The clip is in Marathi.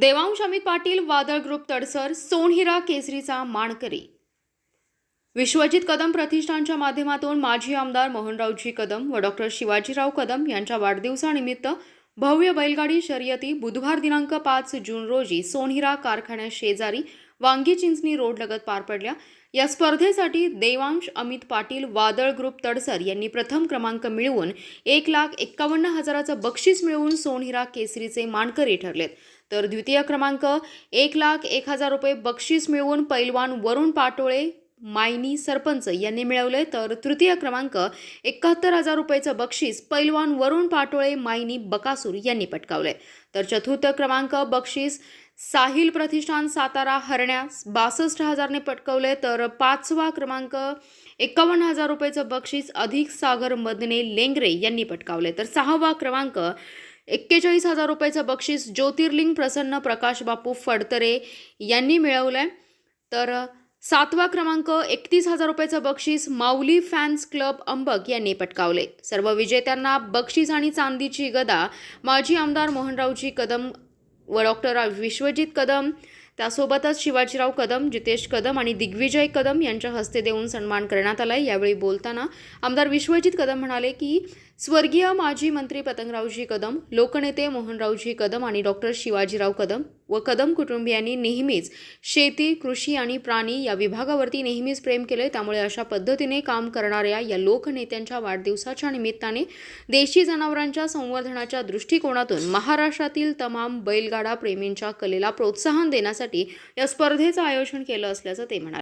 देवांश अमित पाटील वादळ ग्रुप तडसर सोनहिरा केसरीचा मानकरी. विश्वजित कदम प्रतिष्ठानच्या माध्यमातून माजी आमदार मोहनरावजी कदम व डॉक्टर शिवाजीराव कदम यांच्या वाढदिवसानिमित्त भव्य बैलगाडी शर्यती बुधवार दिनांक पाच जून रोजी सोनहिरा कारखान्या शेजारी वांगी चिंचणी रोडलगत पार पडल्या. या स्पर्धेसाठी देवांश अमित पाटील वादळ ग्रुप तडसर यांनी प्रथम क्रमांक मिळवून एक लाख एक्कावन्न हजाराचं बक्षीस मिळवून सोनहिरा केसरीचे मानकरी ठरलेत. तर द्वितीय क्रमांक एक लाख एक हजार रुपये बक्षीस मिळवून पैलवान वरुण पाटोळे मायनी सरपंच यांनी मिळवले तर तृतीय क्रमांक एकाहत्तर हजार रुपयाचं बक्षीस पैलवान वरुण पाटोळे मायनी बकासूर यांनी पटकावले तर चतुर्थ क्रमांक बक्षीस साहिल प्रतिष्ठान सातारा हरण्यास बासष्ट हजारने पटकवले तर पाचवा क्रमांक एकावन्न हजार रुपयाचं बक्षीस अधिक सागर मदने लेंगरे यांनी पटकावले तर सहावा क्रमांक एक्केचाळीस हजार रुपयाचं बक्षीस ज्योतिर्लिंग प्रसन्न प्रकाश बापू फडतरे यांनी मिळवलंय. तर सातवा क्रमांक एकतीस हजार रुपयाचं बक्षीस माऊली फॅन्स क्लब अंबक यांनी पटकावले. सर्व विजेत्यांना बक्षीस आणि चांदीची गदा माजी आमदार मोहनरावजी कदम व डॉक्टर विश्वजित कदम त्यासोबतच शिवाजीराव कदम जितेश कदम आणि दिग्विजय कदम यांच्या हस्ते देऊन सन्मान करण्यात आला यावेळी बोलताना आमदार विश्वजित कदम म्हणाले की स्वर्गीय माजी मंत्री पतंगरावजी कदम लोकनेते मोहनरावजी कदम आणि डॉक्टर शिवाजीराव कदम व कदम कुटुंबियांनी नेहमीच शेती कृषी आणि प्राणी या विभागावरती नेहमीच प्रेम केले त्यामुळे अशा पद्धतीने काम करणाऱ्या या लोकनेत्यांच्या वाढदिवसाच्या निमित्ताने देशी जनावरांच्या संवर्धनाच्या दृष्टिकोनातून महाराष्ट्रातील तमाम बैलगाडा प्रेमींच्या कलेला प्रोत्साहन देण्यासाठी या स्पर्धेचं आयोजन केलं असल्याचं ते म्हणाले.